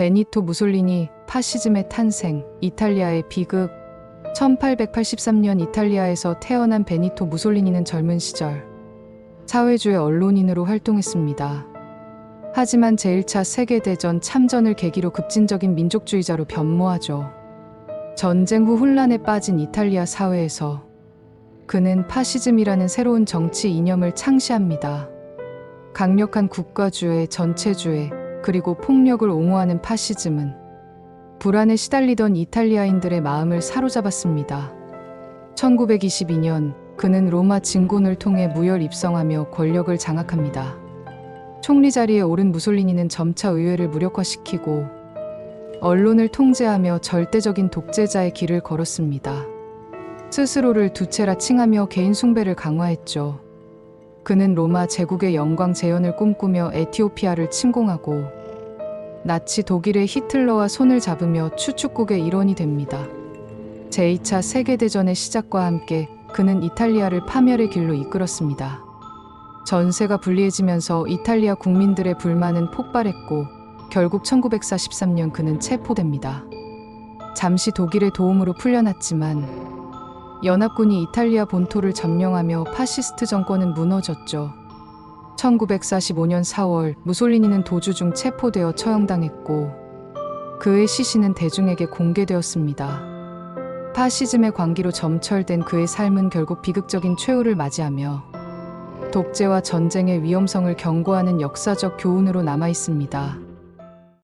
베니토 무솔리니 파시즘의 탄생, 이탈리아의 비극. 1883년 이탈리아에서 태어난 베니토 무솔리니는 젊은 시절 사회주의 언론인으로 활동했습니다. 하지만 제1차 세계대전 참전을 계기로 급진적인 민족주의자로 변모하죠. 전쟁 후 혼란에 빠진 이탈리아 사회에서 그는 파시즘이라는 새로운 정치 이념을 창시합니다. 강력한 국가주의, 전체주의, 그리고 폭력을 옹호하는 파시즘은 불안에 시달리던 이탈리아인들의 마음을 사로잡았습니다. 1922년 그는 로마 진군을 통해 무혈 입성하며 권력을 장악합니다. 총리 자리에 오른 무솔리니는 점차 의회를 무력화시키고 언론을 통제하며 절대적인 독재자의 길을 걸었습니다. 스스로를 두체라 칭하며 개인 숭배를 강화했죠. 그는 로마 제국의 영광 재현을 꿈꾸며 에티오피아를 침공하고 나치 독일의 히틀러와 손을 잡으며 추축국의 일원이 됩니다. 제2차 세계대전의 시작과 함께 그는 이탈리아를 파멸의 길로 이끌었습니다. 전세가 불리해지면서 이탈리아 국민들의 불만은 폭발했고 결국 1943년 그는 체포됩니다. 잠시 독일의 도움으로 풀려났지만 연합군이 이탈리아 본토를 점령하며 파시스트 정권은 무너졌죠. 1945년 4월 무솔리니는 도주 중 체포되어 처형당했고 그의 시신은 대중에게 공개되었습니다. 파시즘의 광기로 점철된 그의 삶은 결국 비극적인 최후를 맞이하며 독재와 전쟁의 위험성을 경고하는 역사적 교훈으로 남아 있습니다.